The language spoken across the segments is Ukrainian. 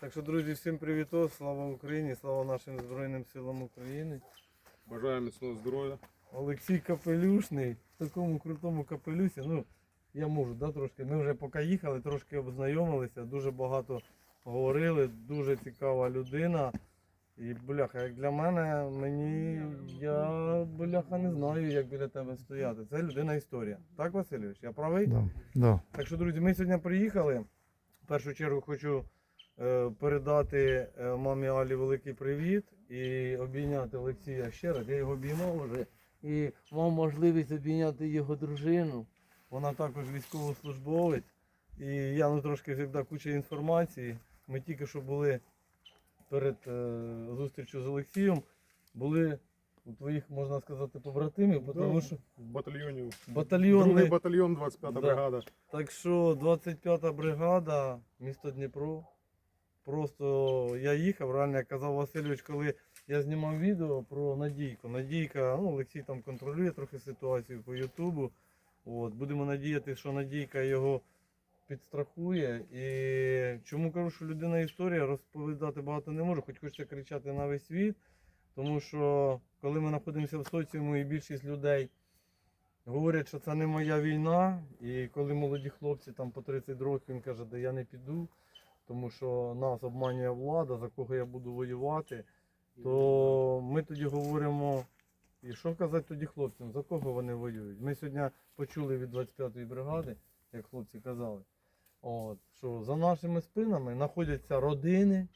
Так що, друзі, всім привіт, слава Україні, слава нашим Збройним силам України. Бажаю міцного здоров'я. Олексій Капелюшний в такому крутому капелюсі. Ну, я можу, да, трошки. Ми вже поки їхали, трошки обзнайомилися, дуже багато говорили, дуже цікава людина. І бляха, як для мене, мені я бляха не знаю, як біля тебе стояти. Це людина історія. Так, Васильович? Я правий? Да, да. Так що, друзі, ми сьогодні приїхали. В першу чергу хочу передати е, мамі Алі великий привіт і обійняти Олексія ще раз. Я його обіймав вже. І мав можливість обійняти його дружину. Вона також військовослужбовець. І я ну, трошки завжди куча інформації. Ми тільки що були перед е, зустрічю з Олексієм, були у твоїх, можна сказати, побратимів, тому що в батальйоні. батальйон. Другий батальйон, 25-та Да. бригада. Так що 25-та бригада, місто Дніпро. Просто я їхав, реально як казав Васильович, коли я знімав відео про Надійку. Надійка, ну Олексій там контролює трохи ситуацію по Ютубу. От, будемо надіятися, що Надійка його підстрахує. І чому кажу, що людина історія розповідати багато не може, хоч хочеться кричати на весь світ. Тому що коли ми знаходимося в соціумі і більшість людей Говорять, що це не моя війна, і коли молоді хлопці там по 30 років він каже, да я не піду, тому що нас обманює влада, за кого я буду воювати, то ми тоді говоримо, і що казати тоді хлопцям, за кого вони воюють. Ми сьогодні почули від 25-ї бригади, як хлопці казали, от, що за нашими спинами знаходяться родини,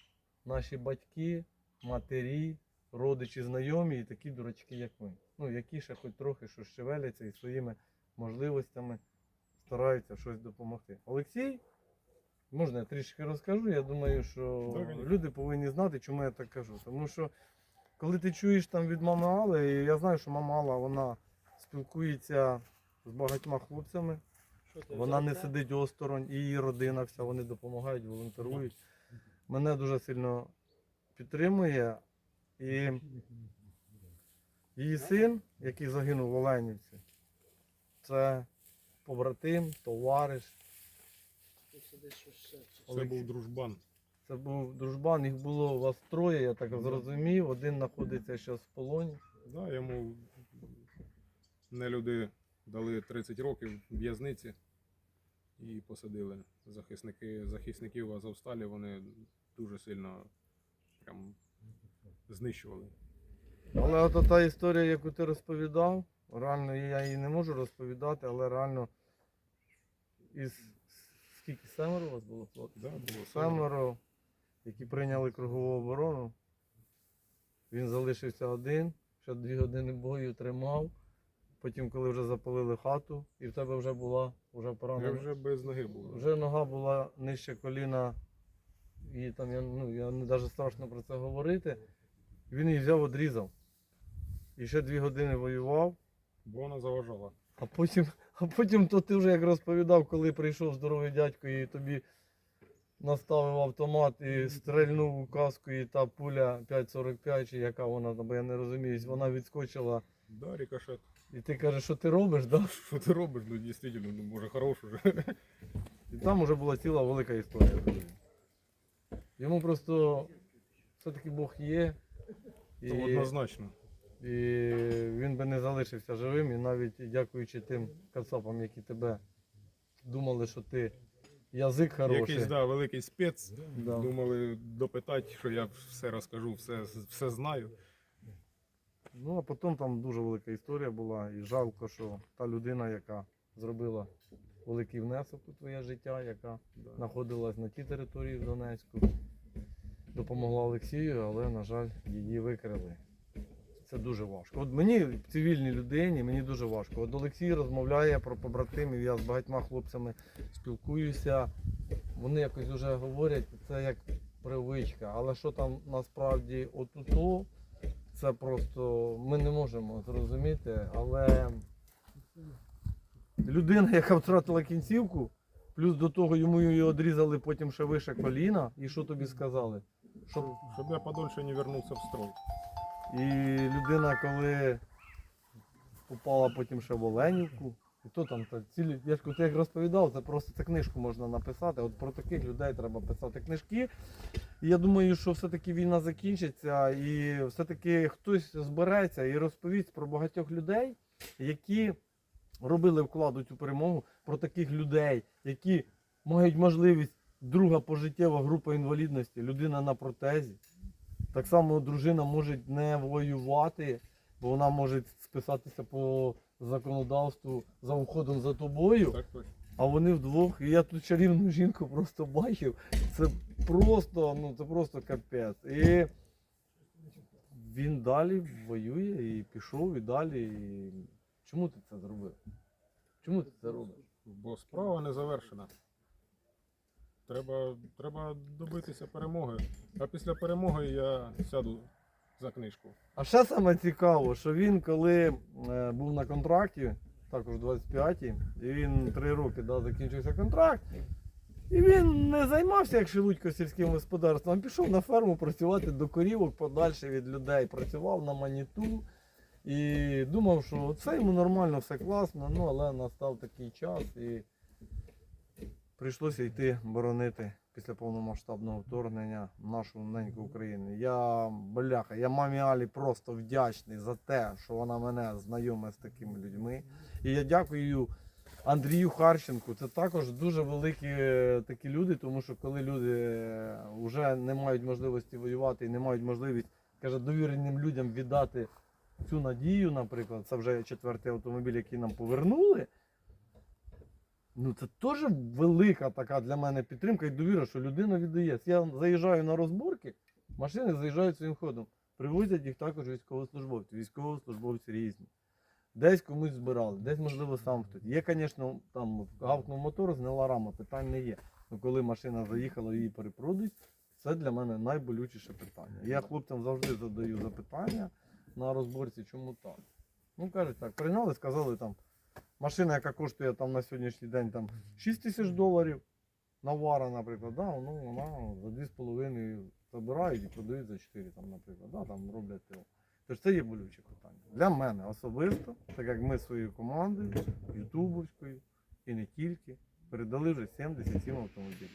наші батьки, матері, родичі, знайомі і такі дурачки, як ми. Ну, які ще хоч трохи що шевеляться і своїми можливостями стараються щось допомогти. Олексій, можна я трішки розкажу. Я думаю, що люди повинні знати, чому я так кажу. Тому що коли ти чуєш там від мами Алли, і я знаю, що мама Алла, вона спілкується з багатьма хлопцями. Вона не сидить осторонь, і її родина вся, вони допомагають, волонтерують. Мене дуже сильно підтримує. І її син, який загинув в Оленівці, це побратим, товариш. Це був дружбан. Це був дружбан, їх було у вас троє, я так зрозумів. Один знаходиться зараз в полоні. Да, йому не люди дали 30 років в'язниці і посадили. Захисники, захисників Азовсталі вони дуже сильно прям знищували. Але от та історія, яку ти розповідав, реально я її не можу розповідати, але реально із скільки семеро у вас було хлопців? Да, було Семеро, які прийняли кругову оборону. Він залишився один, ще дві години бою тримав. Потім, коли вже запалили хату, і в тебе вже була вже Я поранена. вже без ноги був. Вже нога була нижче коліна, і там я, ну, я не навіть страшно про це говорити. Він її взяв, одрізав. І ще дві години воював. Бо вона заважала. А потім, а потім то ти вже як розповідав, коли прийшов здоровий дядько і тобі наставив автомат і стрельнув у каску, і та пуля 5,45, чи яка вона, бо я не розумію, вона відскочила. Да, рикошет. І ти кажеш, що ти робиш, да? Що ти робиш? Ну дійсно, ну може хорош уже. І там вже була ціла велика історія. Йому просто все-таки Бог є. І, Це однозначно. І він би не залишився живим. І навіть дякуючи тим кацапам, які тебе думали, що ти язик хороший. Якийсь да, великий спец. Да. Думали допитати, що я все розкажу, все, все знаю. Ну, а потім там дуже велика історія була. І жалко, що та людина, яка зробила великий внесок у твоє життя, яка Да. знаходилась на тій території в Донецьку, допомогла Олексію, але, на жаль, її викрили. Це дуже важко. От мені, цивільній людині, мені дуже важко. От Олексій розмовляє про побратимів, я з багатьма хлопцями спілкуюся. Вони якось вже говорять, це як привичка. Але що там насправді отуто, це просто ми не можемо зрозуміти. Але людина, яка втратила кінцівку, плюс до того йому її одрізали потім ще вище коліна. І що тобі сказали? Щоб Щоб я подольше не вернувся в строй. І людина, коли попала потім ще в Оленівку, І то там та цілі, я ж як розповідав, це просто це книжку можна написати. От про таких людей треба писати книжки. І я думаю, що все-таки війна закінчиться, і все-таки хтось збереться і розповість про багатьох людей, які робили вклад у цю перемогу, про таких людей, які мають можливість друга пожиттєва група інвалідності, людина на протезі. Так само дружина може не воювати, бо вона може списатися по законодавству за уходом за тобою, Так точно. а вони вдвох. І я тут чарівну жінку просто бачив. Це просто, ну це просто капець. І він далі воює і пішов і далі. І... Чому ти це зробив? Чому ти це робиш? Бо справа не завершена. Треба, треба добитися перемоги. А після перемоги я сяду за книжку. А ще саме цікаво, що він коли е, був на контракті, також 25-й, і він три роки да, закінчився контракт. І він не займався як Шелудько сільським господарством, а пішов на ферму працювати до корівок подальше від людей. Працював на маніту і думав, що це йому нормально, все класно, ну але настав такий час і прийшлося йти боронити після повномасштабного вторгнення нашу неньку Україну. Я бляха, я мамі Алі просто вдячний за те, що вона мене знайома з такими людьми. І я дякую Андрію Харченку. Це також дуже великі е, такі люди, тому що коли люди вже не мають можливості воювати і не мають можливість, каже, довіреним людям віддати цю надію, наприклад, це вже четвертий автомобіль, який нам повернули. Ну це теж велика така для мене підтримка і довіра, що людина віддається. Я заїжджаю на розборки, машини заїжджають своїм ходом. Привозять їх також військовослужбовці. Військовослужбовці різні. Десь комусь збирали, десь, можливо, сам хтось. Є, звісно, там гавкнув мотор, зняла рама, питань не є. Ну коли машина заїхала, її перепродають, це для мене найболючіше питання. Я хлопцям завжди задаю запитання на розборці, чому так. Ну, кажуть так, прийняли, сказали там, машина, яка коштує там на сьогоднішній день там 6 тисяч доларів, навара, наприклад, да, ну, вона за 2,5 забирають і продають за 4, там, наприклад, да, там роблять ТО. Тож це є болюче питання. Для мене особисто, так як ми своєю командою, ютубовською і не тільки, передали вже 77 автомобілів.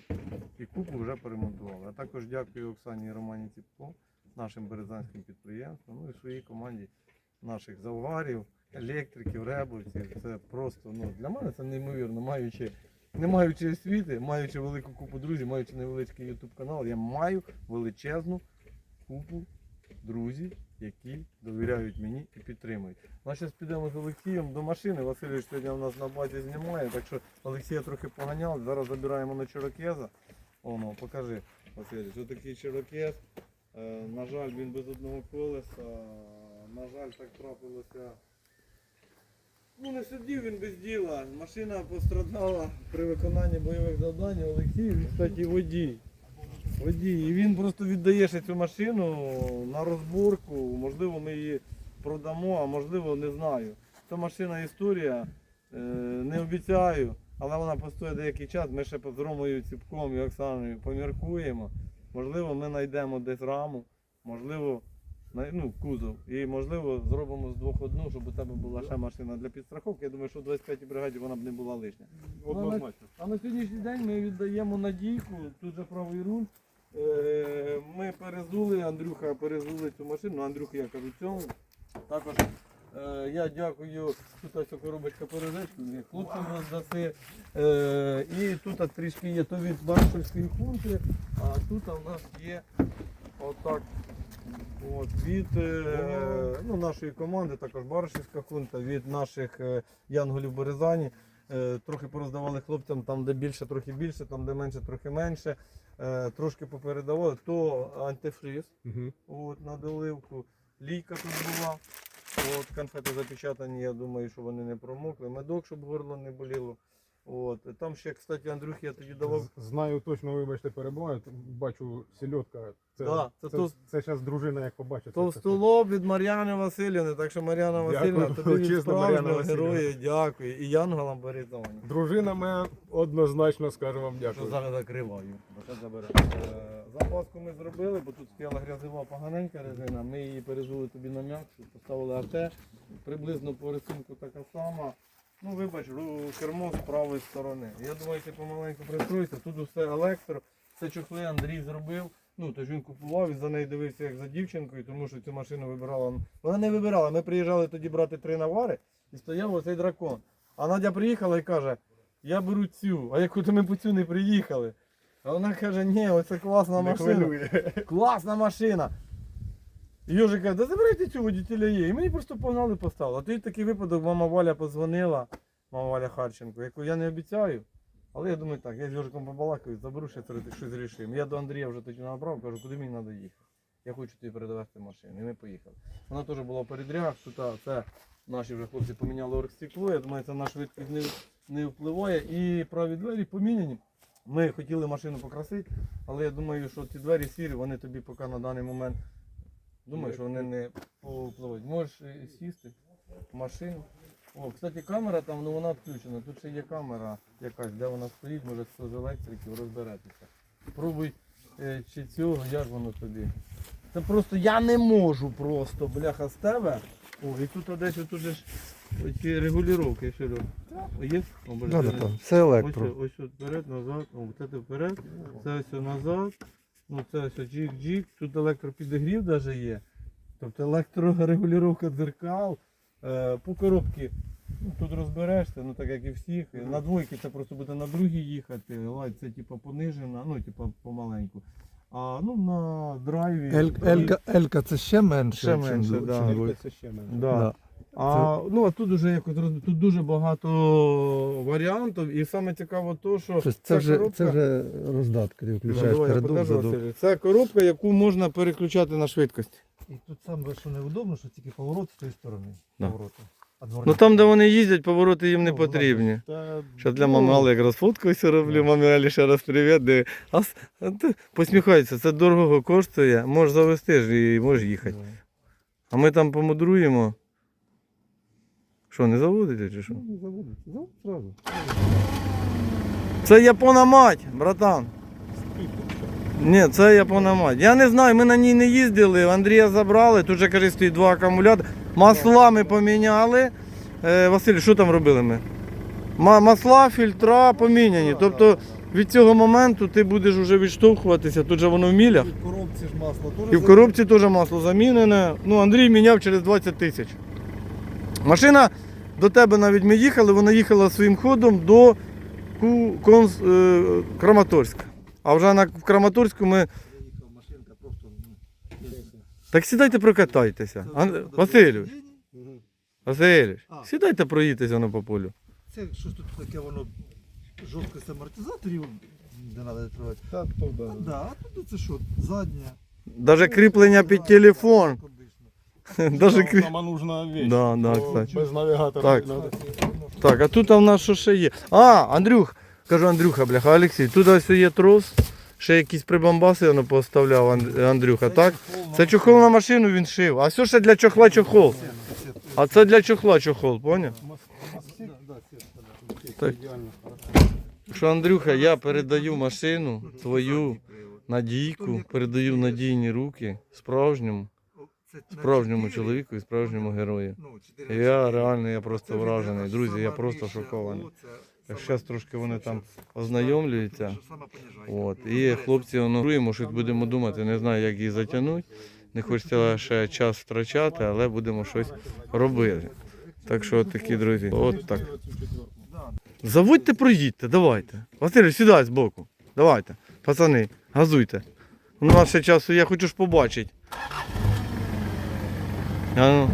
І купу вже поремонтували. А також дякую Оксані і Романі Ціпко, нашим березанським підприємствам, ну і своїй команді наших заварів, електриків, ребовців. Це просто ну, для мене це неймовірно. Маючи, не маючи освіти, маючи велику купу друзів, маючи невеличкий YouTube канал, я маю величезну купу друзів, які довіряють мені і підтримують. Ну, а зараз підемо з Олексієм до машини. Васильович сьогодні у нас на базі знімає, так що Олексія трохи поганяв. Зараз забираємо на Чирокеза. Оно, покажи, Васильович, такий Чирокез. Е, на жаль, він без одного колеса. На жаль, так трапилося. Ну, не сидів він без діла. Машина пострадала при виконанні бойових завдань. Олексій, він, кстати, водій. Водій. І він просто віддає ще цю машину на розборку. Можливо, ми її продамо, а можливо, не знаю. Це машина історія. Е, Не обіцяю, але вона постоїть деякий час. Ми ще з Ромою Ціпком і Оксаною поміркуємо. Можливо, ми знайдемо десь раму, можливо, ну, кузов. І можливо зробимо з двох одну, щоб у тебе була ще машина для підстраховки. Я думаю, що в 25-й бригаді вона б не була лишня. Однозначно. А на сьогоднішній день ми віддаємо надійку, тут же правий руль. Е, Ми перезули, Андрюха перезули цю машину, Андрюха я кажу цьому. Також е, я дякую, тут ось коробочка перезечку, хлопцям роздаси. Е, І тут трішки є то від Баршівської хунти, а тут у нас є отак. От, від е, ну, нашої команди, також Баришівська хунта, від наших е, янголів Березані. Е, трохи пороздавали хлопцям там, де більше, трохи більше, там, де менше, трохи менше. Е, трошки попередавали. То антифриз Угу. от, на доливку. Лійка тут була. От, конфети запечатані, я думаю, що вони не промокли. Медок, щоб горло не боліло. От. Там ще, кстати, Андрюх, я тоді давав. Знаю точно, вибачте, перебуваю. Бачу сільотка. Це, Да, це це, то- це, зараз дружина як побачить. Товстолоб від Мар'яни Васильівни. Так що Мар'яна Васильівна, тобі від справжнього героя дякую. І Янголам Березоні. Дружина моя однозначно скаже вам Що дякую. зараз закриваю. Е, Запаску ми зробили, бо тут стояла грязева поганенька резина. Ми її перезули тобі на м'якшу, поставили АТ. Приблизно по рисунку така сама. Ну, вибач, кермо з правої сторони. Я думаю, ти помаленьку пристроїшся, тут усе електро, це чохли Андрій зробив. Ну, тож він купував і за нею дивився як за дівчинкою, тому що цю машину вибирала. Вона не вибирала. Ми приїжджали тоді брати три навари і стояв оцей дракон. А Надя приїхала і каже, я беру цю, а яку то ми по цю не приїхали. А вона каже, ні, оце класна машина. Класна машина. Йожик каже, да забирайте цю водителя є. І мені просто погнали поставили. А тоді такий випадок, мама Валя позвонила, мама Валя Харченко, яку я не обіцяю. Але я думаю так, я з Йожиком побалакаю, заберу ще щось рішимо. Я до Андрія вже тоді набрав, кажу, куди мені треба їхати. Я хочу тобі передавати машину. І ми поїхали. Вона теж була в передрягах, а, це наші вже хлопці поміняли оргстекло, я думаю, це на швидкість не, не впливає. І праві двері поміняні. Ми хотіли машину покрасити, але я думаю, що ці двері сірі, вони тобі поки на даний момент думаю, що вони не повпливають. Можеш е, сісти в машину. О, кстати, камера там, ну вона включена. Тут ще є камера якась, де вона стоїть, може хто з електриків розберетеся. Пробуй е, чи цього, як воно тобі. Це просто я не можу просто, бляха, з тебе. О, і тут десь тут же ж ці регулювання, що ли? Є? О, бля, Да, да, да. Це електро. Ось, ось от вперед, назад, о, це вперед, це ось назад, ну це ось джик-джик, тут електропідігрів навіть є. Тобто електрорегулювання дзеркал, е, по коробці. Ну, тут розберешся, ну так як і всіх. На двойки це просто буде на другій їхати, лайт це типу понижена, ну типу помаленьку. А ну на драйві. Ель- Елька, Елька це ще менше. Ще менше, да. Елька. Це ще менше. Да. Да. А, ну а тут уже якось роз- тут дуже багато варіантів, і саме цікаво то, що ця Це вже, коробка- це вже роздатки, ти Ну, включаєш покажу, задок. Василь. Це коробка, яку можна переключати на швидкість. І тут саме що неудобно, що тільки поворот з тієї сторони. Да. Повороти. Ну там, де вони їздять, повороти їм не Ну, потрібні. Та, Що для ну, мами Али якраз фотку все роблю, мамі Алі ще раз привіт. диви. А, с- а ти посміхається, це дорого коштує, можеш завести ж і можеш їхати. А ми там помудруємо. Що, не заводите чи що? Ну, не заводиться. Ну, зразу. Це япона мать, братан. Ні, це япона мать. Я не знаю, ми на ній не їздили, Андрія забрали, тут же каже, стоїть два акумулятори. Масла ми поміняли. Е, Василь, що там робили ми? Масла, фільтра поміняні. Тобто від цього моменту ти будеш вже відштовхуватися, тут же воно в мілях. І в коробці ж масло теж. І в коробці теж масло замінене. Ну, Андрій міняв через 20 тисяч. Машина до тебе навіть ми їхали, вона їхала своїм ходом до Конс, е, Краматорська. А вже на в Краматорську ми. Так сідайте прокатайтеся. Ан... Васильович, Васильович, А. сідайте проїдьтеся на по полю. Це щось тут таке воно жорсткість амортизаторів, де треба відкривати. Та, то, да. А, да, а тут це що, задня. Даже кріплення під телефон. Даже крі... Сама нужна вещь. Да, да, Бо кстати. Без навігатора. Так. не надо. Так, а тут в нас що ще є? А, Андрюх, кажу Андрюха, бляха, Олексій, тут ось є трос, ще якісь прибамбаси воно поставляв Ан- Андрюха, так? Це чохол на машину він шив, а все ще для чохла чохол. А це для чохла чохол, поняв? Так. Що, Андрюха, я передаю машину твою надійку, передаю в надійні руки справжньому, справжньому чоловіку і справжньому герою. Ну, Я реально, я просто вражений. Друзі, я просто шокований. Зараз трошки вони там ознайомлюються. От. І хлопці онуруємо, щось будемо думати. Не знаю, як її затягнути. Не хочеться ще час втрачати, але будемо щось робити. Так що от такі друзі. От так. Заводьте, проїдьте, давайте. Василь, сідай збоку. Давайте. Пацани, газуйте. У нас ще часу, я хочу ж побачити. А ну.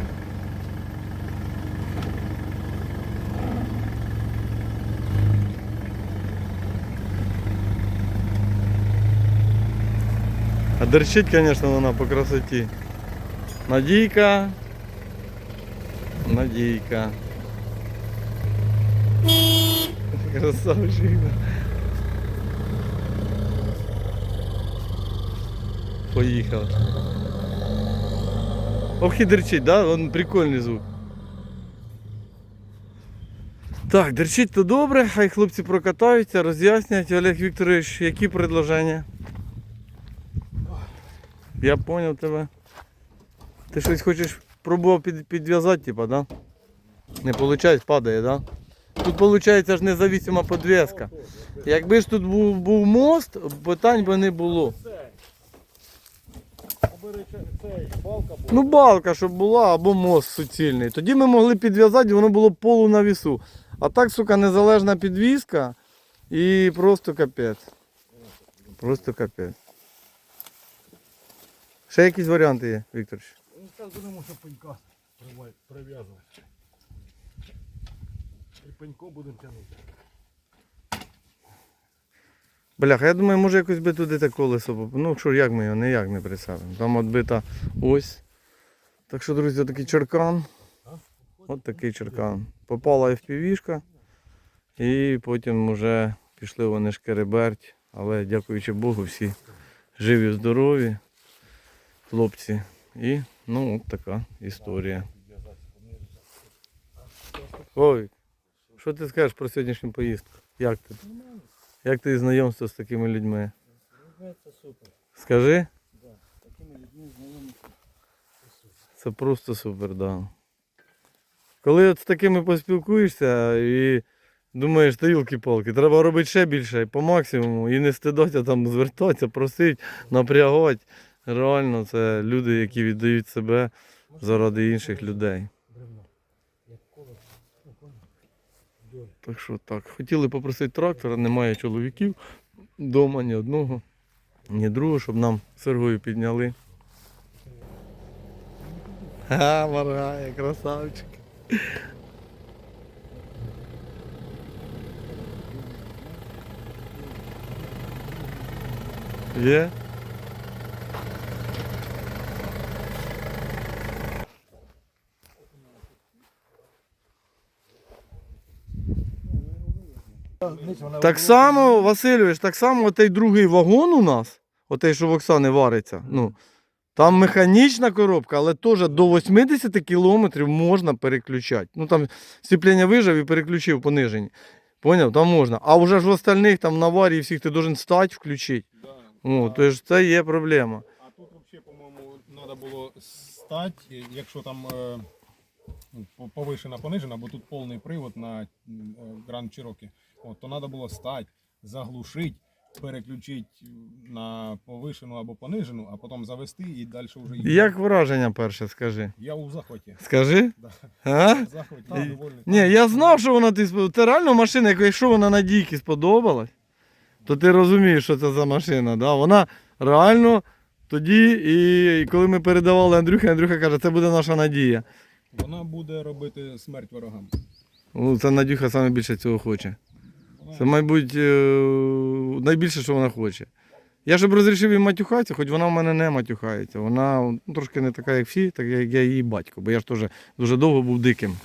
А дерчить, звісно, вона по красоті. Надійка. Надійка. Красавчик. Поїхав. Ох дерчить, да? Он прикольний звук. Так, дерчить то добре, хай хлопці прокатаються, роз'яснять. Олег Вікторович, які предложення? Я понял тебе. Ти щось хочеш пробував під, підв'язати, типа, да? Не виходить, падає, да? Тут виходить ж независима підвіска. Якби ж тут був, був мост, питань би не було. Обери цей, балка була. Ну, балка, щоб була, або мост суцільний. Тоді ми могли підв'язати, воно було полу на вісу. А так, сука, незалежна підвізка і просто капець. Просто капець. Ще якісь варіанти є, Вікторович? Ну, зараз будемо ще пенька прив'язувати. І пенько будемо тягнути. Бляха, я думаю, може якось би туди те колесо. Ну що, як ми його ніяк не присадимо. Там відбита ось. Так що, друзі, такий черкан. От такий черкан. Попала FPV-шка. І потім вже пішли вони шкереберть. Але дякуючи Богу, всі живі, здорові. Хлопці. І ну от така історія. Ой, що ти скажеш про сьогоднішню поїздку? Як ти? Як ти знайомство з такими людьми? Це супер. Скажи? Такими людьми знайомитися. Це просто супер. Да. Коли от з такими поспілкуєшся і думаєш, та юлки-палки, треба робити ще більше, по максимуму, і не стидатися там звертатися, просити, напрягати. Реально, це люди, які віддають себе заради інших людей. Бревно. Як коло. Ну, понял? Так що так. Хотіли попросити трактора, немає чоловіків вдома ні одного, ні другого, щоб нам Сергою підняли. Ха, моргає, красавчик. Є? Так само, Васильович, так само отей другий вагон у нас, отей, що в Оксани вариться. Ну, там механічна коробка, але теж до 80 кілометрів можна переключати. Ну там сцеплення вижав і переключив понижені. Поняв? Там можна. А вже ж в остальних там на аварії всіх ти должен стати, включити. А- то ж це є проблема. А тут взагалі, по-моєму, треба було стати, якщо там е, ну, повишена, понижена, бо тут повний привод на Гранд Cherokee, от, то треба було стати, заглушити, переключити на повишену або понижену, а потім завести і далі вже їхати. Як враження перше, скажи? Я у захваті. Скажи? Да. А? В захваті, І- довольний. Ні, я знав, що вона ти Це реально машина, якщо вона на дійки сподобалась, то ти розумієш, що це за машина. Да? Вона реально тоді, і, і коли ми передавали Андрюхі, Андрюха каже, це буде наша надія. Вона буде робити смерть ворогам. Ну, це Надюха саме більше цього хоче. Це, мабуть, е, найбільше, що вона хоче. Я щоб розрішив їй матюхатися, хоч вона в мене не матюхається. Вона ну, трошки не така, як всі, так як я її батько, бо я ж теж дуже довго був диким.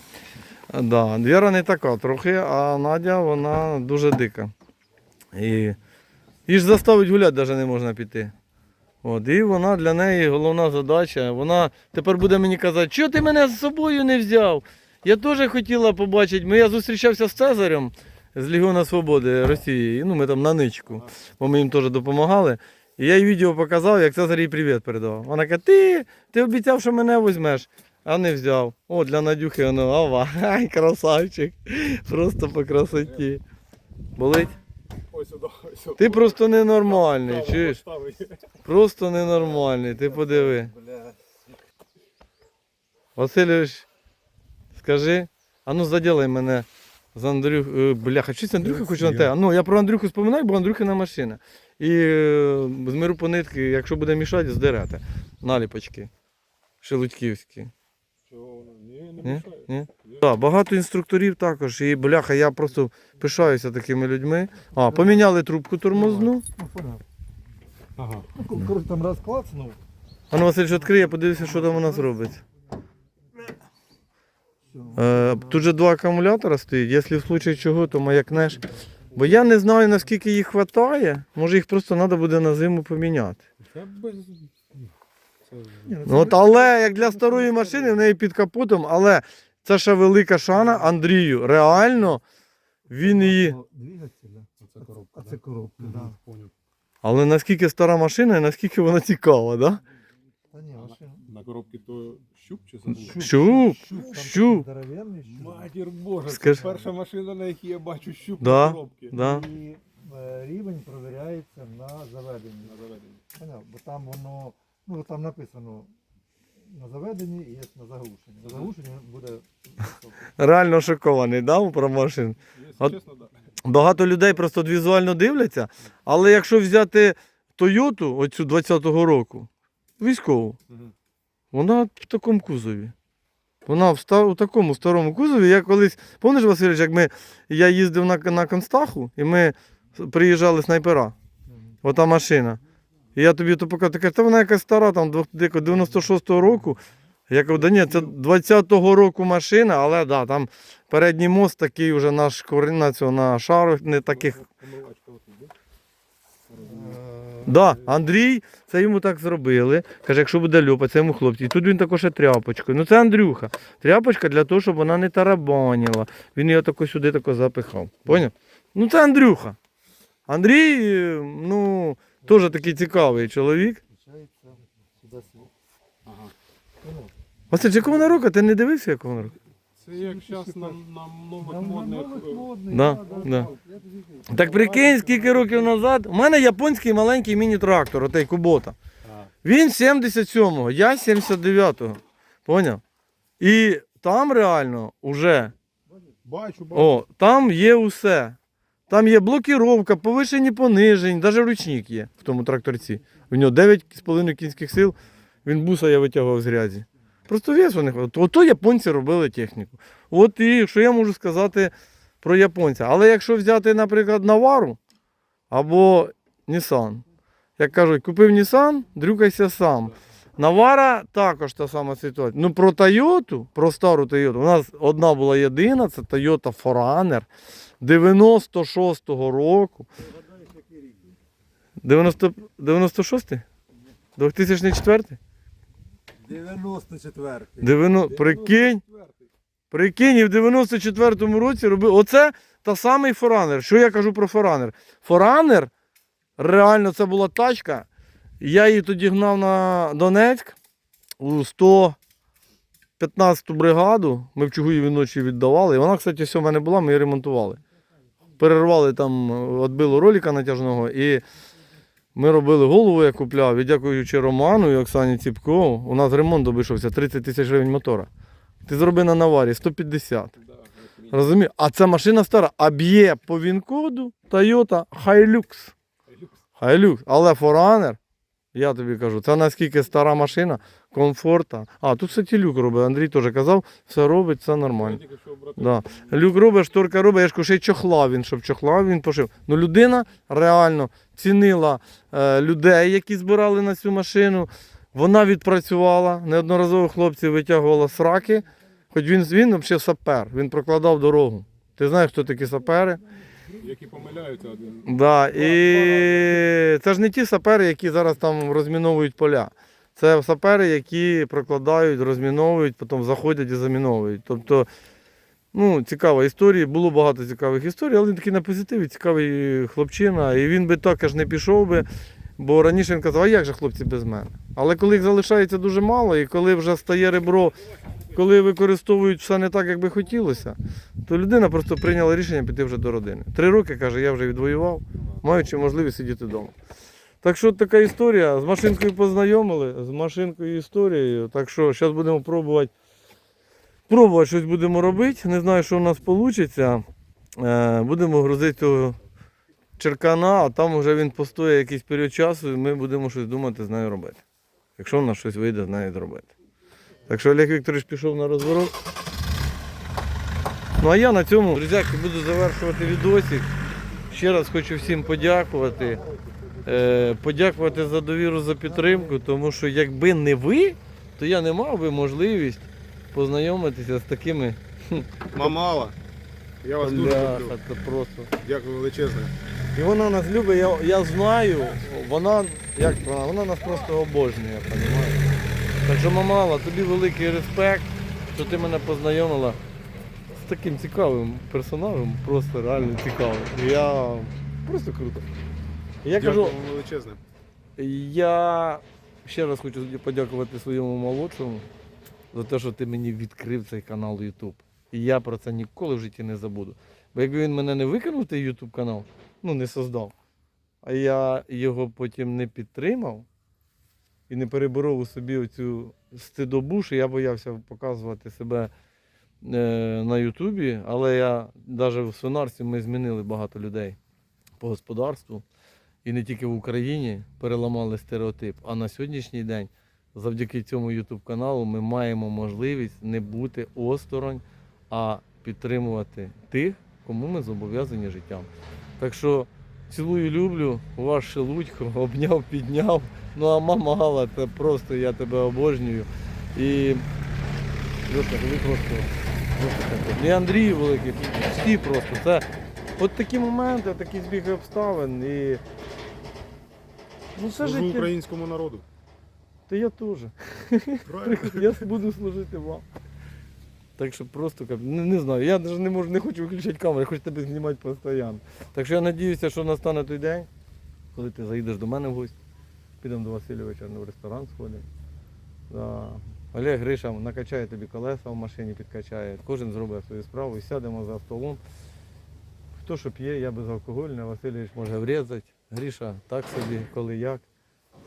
Да. Віра не така трохи, а Надя вона дуже дика. І її ж заставить гуляти навіть не можна піти. От, і вона для неї головна задача. Вона тепер буде мені казати, що ти мене з собою не взяв? Я теж хотіла побачити. Ми- Я зустрічався з Цезарем з Легіона Свободи Росії. Ну, ми там на ничку, бо ми їм теж допомагали. І я їй відео показав, як Цезар їй привіт передавав. Вона каже, ти, ти обіцяв, що мене візьмеш, а не взяв. О, для Надюхи воно, ава, ай, красавчик. Просто по красоті. Болить? Ось сюди, ось сюди. Ти просто ненормальний, чуєш? Просто ненормальний, ти подиви. Васильович, скажи, а ну заділай мене з Андрюх. е, Бляха, щось Андрюха хоче на те. Ну, я про Андрюху споминаю, бо Андрюхина машина. І е, з миру по нитки, якщо буде мішати, здерете. Наліпочки. Шелудьківські. Чого воно? Ні, Ні? Так, багато інструкторів також. І бляха, я просто пишаюся такими людьми. А, поміняли трубку тормозну. Ну. Ага. Ну, коротше, там раз клацнув. А ну Васильович, відкриє, подивися, що там у нас робиться. Все. Е, тут же два акумулятора стоїть, якщо в случае чого, то маякнеш. Бо я не знаю, наскільки їх вистачає. Може їх просто треба буде на зиму поміняти. Це без... Ні, Ну, от, але як для старої машини, в неї під капотом, але це ще велика шана Андрію. Реально, він її. Це коробка. А це коробка. Да. Але наскільки стара машина і наскільки вона цікава, да? Та ні, машина. На коробці то Щуп чи заглух? Щуп, щуп. Здоровенний щуп. Матір Боже, Скажи. це перша машина, на якій я бачу щуп Да. на коробці. Да. І е, рівень провіряється на заведенні. На заведенні. Поняв? Бо там воно, ну там написано на заведенні і є на заглушенні. На заглушенні буде. Реально шокований, да, про машин. Якщо От- чесно, да. Багато людей просто візуально дивляться, але якщо взяти Тойоту, оцю 20-го року, військову, Мгм. вона в такому кузові. Вона в, ста- у такому старому кузові. Я колись, пам'ятаєш, Васильович, як ми, я їздив на, на Констаху, і ми приїжджали снайпера. Ота машина. І я тобі то показав, ти кажеш, та вона якась стара, там 96-го року. Я кажу, да ні, це 20-го року машина, але да, там передній мост такий вже наш корінна цього на шарах, не таких. Да? Андрій, це йому так зробили. Каже, якщо буде льопа, це йому хлопці. І тут він також ще тряпочкою. Ну це Андрюха. Тряпочка для того, щоб вона не тарабаніла. Він її тако сюди тако запихав. Поняв? Ну це Андрюха. Андрій, ну, теж такий цікавий чоловік. Василь, якого вона року? Ти не дивився, якого вона року? Це як зараз на, на нових На- на модних. Да, да. Так прикинь, скільки років назад. У мене японський маленький міні-трактор, отей Кубота. Він 77-го, я 79-го. Поняв? І там реально уже Бачу, бачу. О, там є усе. Там є блокіровка, повишені понижень, навіть ручник є в тому тракторці. В нього 9,5 кінських сил, він буса я витягував з грязі. Просто вес у них. От- Ото японці робили техніку. От і що я можу сказати про японця. Але якщо взяти, наприклад, Навару або Nissan, як кажуть, купив Nissan, дрюкайся сам. Навара також та сама ситуація. Ну про Тойоту, про стару Тойоту, у нас одна була єдина, це Toyota Forerunner 96-го року. 90, 96-й? 2004? 94. 90, прикинь, прикинь, і в 94-му році робив. Оце та самий Forerunner. Що я кажу про Forerunner? Forerunner, реально це була тачка. Я її тоді гнав на Донецьк у 115-ту бригаду. Ми в Чугуєві ночі віддавали. І вона, кстати, все в мене була, ми її ремонтували. Перервали там, відбило ролика натяжного і ми робили голову, я купляв. І дякуючи Роману і Оксані Ціпко, у нас ремонт обійшовся 30 тисяч гривень мотора. Ти зроби на наварі 150. Да, як мінімум. Розумієш? А це машина стара, а б'є по він-коду Toyota Hilux. Hilux. Але Forerunner, я тобі кажу, це наскільки стара машина, комфортна. А, тут, кстати, люк робить. Андрій теж казав, все робить, все нормально. Да. Люк робить, шторка робить, я ж кажу, ще й чохла він, щоб чохла він пошив. Ну людина реально цінила е, людей, які збирали на цю машину. Вона відпрацювала, неодноразово хлопці витягувала сраки. Хоч він, він взагалі сапер, він прокладав дорогу. Ти знаєш, хто такі сапери? Які помиляються один. Да, і це ж не ті сапери, які зараз там розміновують поля. Це сапери, які прокладають, розміновують, потім заходять і заміновують. Тобто, ну, цікава історія. Було багато цікавих історій, але він такий на позитиві, цікавий хлопчина. І він би також не пішов би, бо раніше він казав, а як же хлопці без мене? Але коли їх залишається дуже мало, і коли вже стає ребро, коли використовують все не так, як би хотілося, то людина просто прийняла рішення піти вже до родини. Три роки, каже, я вже відвоював, маючи можливість сидіти вдома. Так що така історія. З машинкою познайомили, з машинкою історією. Так що зараз будемо пробувати. Пробувати щось будемо робити. Не знаю, що у нас вийде. Будемо грузити цього черкана, а там вже він постоє якийсь період часу, і ми будемо щось думати з нею робити. Якщо в нас щось вийде з нею зробити. Так що Олег Вікторович пішов на розворот. Ну а я на цьому, друзяки, буду завершувати відосик. Ще раз хочу всім подякувати. Е, подякувати за довіру, за підтримку, тому що якби не ви, то я не мав би можливість познайомитися з такими. Мамала. Я вас дуже Бляха, люблю. це просто. Дякую величезне. І вона нас любить, я, я знаю, вона, як вона, вона нас просто обожнює, я розумію. Так що, мамала, тобі великий респект, що ти мене познайомила з таким цікавим персонажем, просто реально цікавим. І Я просто круто. Я Дякую кажу, величезне. я ще раз хочу подякувати своєму молодшому. за те, що ти мені відкрив цей канал YouTube. І я про це ніколи в житті не забуду. Бо якби він мене не викинув, той YouTube канал, ну не создав, а я його потім не підтримав і не переборов у собі оцю стидобу, що я боявся показувати себе е, на Ютубі, але я навіть в свинарстві ми змінили багато людей по господарству. І не тільки в Україні переламали стереотип, а на сьогоднішній день, завдяки цьому YouTube каналу, ми маємо можливість не бути осторонь, а підтримувати тих, кому ми зобов'язані життям. Так що цілую, люблю, ваш шелудько, обняв, підняв. Ну а мама Гала, це просто я тебе обожнюю. І Льоша, ви просто, таке. І Андрій великий, всі просто. Це от такі моменти, такі збіги обставин. І... Ну, все Служу життя. українському народу. Та я теж. Я буду служити вам. Так що просто не, не знаю, я навіть не можу, не хочу виключати камеру, я хочу тебе знімати постійно. Так що я сподіваюся, що настане той день, коли ти заїдеш до мене в гості, підемо до Васильовича в ресторан сходимо. Да. Олег Гриша накачає тобі колеса в машині, підкачає. Кожен зробить свою справу і сядемо за столом. Хто що п'є, я безалкогольний, Васильович може врізати. Гріша так собі, коли як.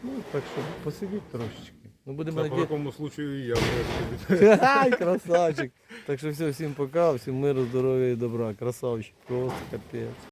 Ну, так що посидіть трошечки. Ну, будемо Та по такому случаю і я можу. Ай, красавчик. Так що все, всім пока, всім миру, здоров'я і добра. Красавчик, просто капець.